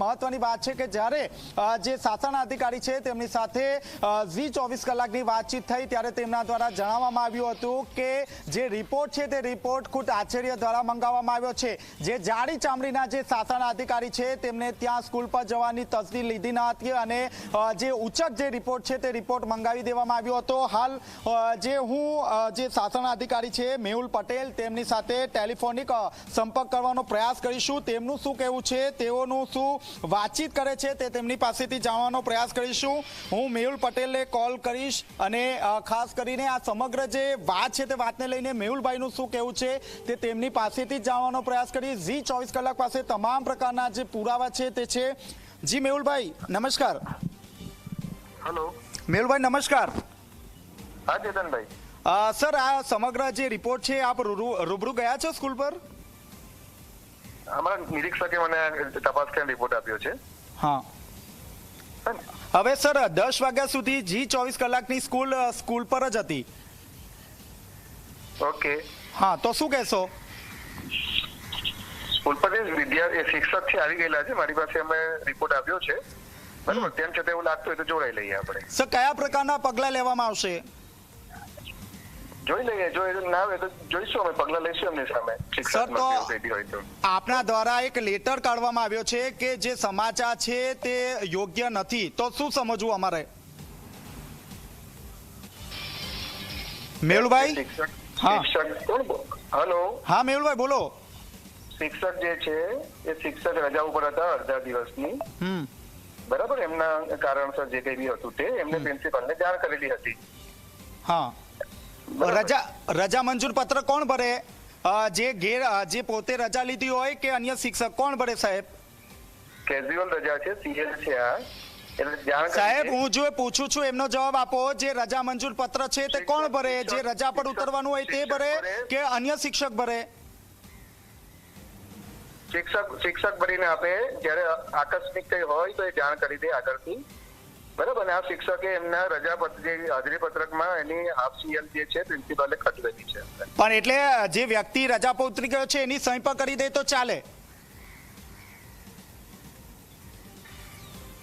મહત્વની વાત છે કે જ્યારે જે શાસન અધિકારી છે તેમની સાથે ઝી ચોવીસ કલાકની વાતચીત થઈ ત્યારે તેમના દ્વારા જણાવવામાં આવ્યું હતું કે જે રિપોર્ટ છે તે રિપોર્ટ ખુદ આચાર્ય દ્વારા મંગાવવામાં આવ્યો છે. જે જાડી ચામડીના જે શાસન અધિકારી છે તેમને ત્યાં સ્કૂલ પર જવાની તસદી લીધી ન હતી અને જે ઉચક જે રિપોર્ટ છે તે રિપોર્ટ મંગાવી દેવામાં આવ્યો હતો. હાલ જે હું જે શાસન અધિકારી છે મેહુલ પટેલ તેમની સાથે ટેલિફોનિક સંપર્ક કરવાનો પ્રયાસ કરીશું. તેમનું શું કહેવું છે? તેઓનું શું વાતચીત કરે છે તે તેમની પાસેથી જાણવાનો પ્રયાસ કરીશું. હું મેહુલ પટેલને કોલ કરીશ અને ખાસ કરીને આ સમગ્ર જે વાત છે તે વાતને લઈને મેહુલભાઈનું શું કહેવું છે તે તેમની પાસેથી જાણવાનો પ્રયાસ કરીશ ઝી ચોવીસ કલાક પાસે તમામ પ્રકારના જે પુરાવા છે તે છે. જી મેહુલભાઈ નમસ્કાર. હલો મેહુલભાઈ નમસ્કાર. હા ચેતનભાઈ. સર આ સમગ્ર જે રિપોર્ટ છે આપ રૂબરૂ ગયા છો સ્કૂલ પર? અમારા નિરીક્ષકે મને તપાસ કરીને રિપોર્ટ આપ્યો છે. હા. હવે સર દસ વાગ્યા સુધી જી ચોવીસ કલાકની સ્કૂલ સ્કૂલ પર જ હતી. ઓકે. હા તો શું કહેશો? સ્કૂલ પર વિદ્યાર્થી શિક્ષક છે આવી ગયેલા છે. મારી પાસે અમે રિપોર્ટ આપ્યો છે. બરાબર? તેમ છતાં એવું લાગતું હોય તો જોડાઈ લઈએ આપણે. સર કયા પ્રકારના પગલાં લેવામાં આવશે? જોઈ લઈએ જો એ ના આવે તો જોઈશું અમે પગલા લઈશું એમની સામે. સર, તો- આપના દ્વારા એક લેટર કાઢવામાં આવ્યો છે કે જે સમાચાર છે તે યોગ્ય નથી. તો શું સમજવું અમારે? મેળભાઈ શિક્ષક હા. હલો. હા મેળભાઈ બોલો. શિક્ષક જે છે એ શિક્ષક રજા ઉપર હતા અડધા દિવસની. બરાબર એમના કારણસર જે કઈ બી હતું તે એમને પ્રિન્સિપલને જાણ કરેલી હતી. હા. રજા રજા મંજૂર પત્ર કોણ ભરે? જે ઘેર જે પોતે રજા લીધી હોય કે અન્ય શિક્ષક કોણ ભરે સાહેબ? કેઝ્યુઅલ રજા છે સીએલ છે આ. સાહેબ હું જો પૂછું છું એમનો જવાબ આપો જે રજા મંજૂર પત્ર છે તે કોણ ભરે? જે રજા પર ઉતરવાનું હોય તે ભરે. કે અન્ય શિક્ષક ભરે? શિક્ષક શિક્ષક ભરીને આપે. જ્યારે આકસ્મિક કઈ હોય તો એ જાણ કરી દે આગળથી. બરાબર, અને આ શિક્ષકે એમના રજા હાજરી પત્રકમાં એની હાફ સીએલ જે છે પ્રિન્સિપાલે ખટવેલી છે. પણ એટલે, જે વ્યક્તિ રજા પર ઉતરી ગયો છે, એની સહી કરી દે તો ચાલે.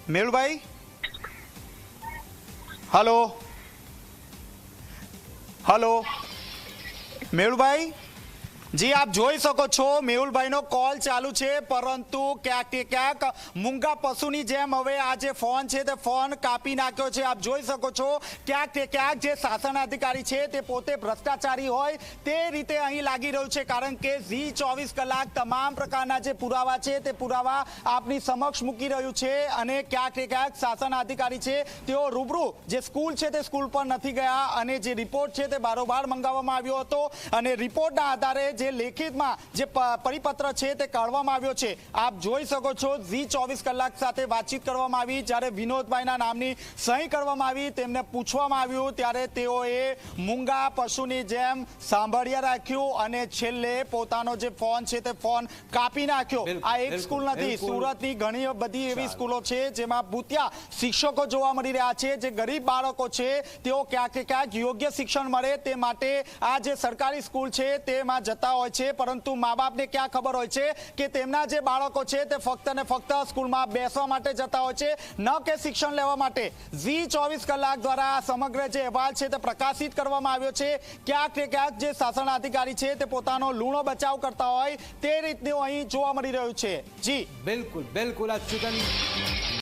મેળભાઈ હલો? હલો? મેહુલભાઈ? જી, આપ જોઈ શકો છો, મેહુલભાઈનો કોલ ચાલુ છે, પરંતુ ક્યાંક ક્યાંક મૂંગા પશુની જેમ હવે આ જે ફોન છે, તે ફોન કાપી નાખ્યો છે. આપ જોઈ શકો છો, ક્યાંક ક્યાંક જે શાસન અધિકારી છે, તે પોતે ભ્રષ્ટાચારી હોય તે રીતે અહીં લાગી રહ્યું છે, કારણ કે ઝી ચોવીસ કલાક તમામ પ્રકારના જે પુરાવા છે, તે પુરાવા આપની સમક્ષ મૂકી રહ્યું છે અને ક્યાંક ને ક્યાંક શાસન અધિકારી છે, તેઓ રૂબરૂ જે સ્કૂલ છે, તે સ્કૂલ પર નથી ગયા અને જે રિપોર્ટ છે, તે બારોબાર મંગાવવામાં આવ્યો હતો અને રિપોર્ટના આધારે જે લેખિતમાં જે પરિપત્ર છે તે કાઢવામાં આવ્યો છે. આપ જોઈ શકો છો ઝી ચોવીસ કલાક સાથે વાતચીત કરવામાં આવી. જ્યારે વિનોદભાઈના નામની સહી કરવામાં આવી તેમને પૂછવામાં આવ્યું. ત્યારે તેઓએ મૂંગા પશુની જેમ સાંભળ્યા રાખ્યું અને છેલ્લે પોતાનો જે ફોન છે તે ફોન કાપી નાખ્યો. આ એક સ્કૂલ નથી. સુરતની ઘણી બધી એવી સ્કૂલો છે જેમાં ભૂતિયા શિક્ષકો જોવા મળી રહ્યા છે. જે ગરીબ બાળકો છે તેઓ ક્યાંક ક્યાંક યોગ્ય શિક્ષણ મળે તે માટે આ જે સરકારી સ્કૂલ છે તેમાં જતા હોય છે, પરંતુ મા બાપને ક્યાં ખબર હોય છે કે તેમના જે બાળકો છે તે ફક્ત ને ફક્ત સ્કૂલમાં બેસવા માટે જતા હોય છે, ન કે શિક્ષણ લેવા માટે. ઝી ચોવીસ કલાક દ્વારા સમગ્ર જે અહેવાલ છે તે પ્રકાશિત કરવામાં આવ્યો છે. ક્યાંક ને ક્યાંક જે શાસન અધિકારી છે તે પોતાનો લૂણો બચાવ કરતા હોય, તે રીતનું અહીં જોવા મળી રહ્યું છે. જી. બિલકુલ બિલકુલ. અચ્યુતન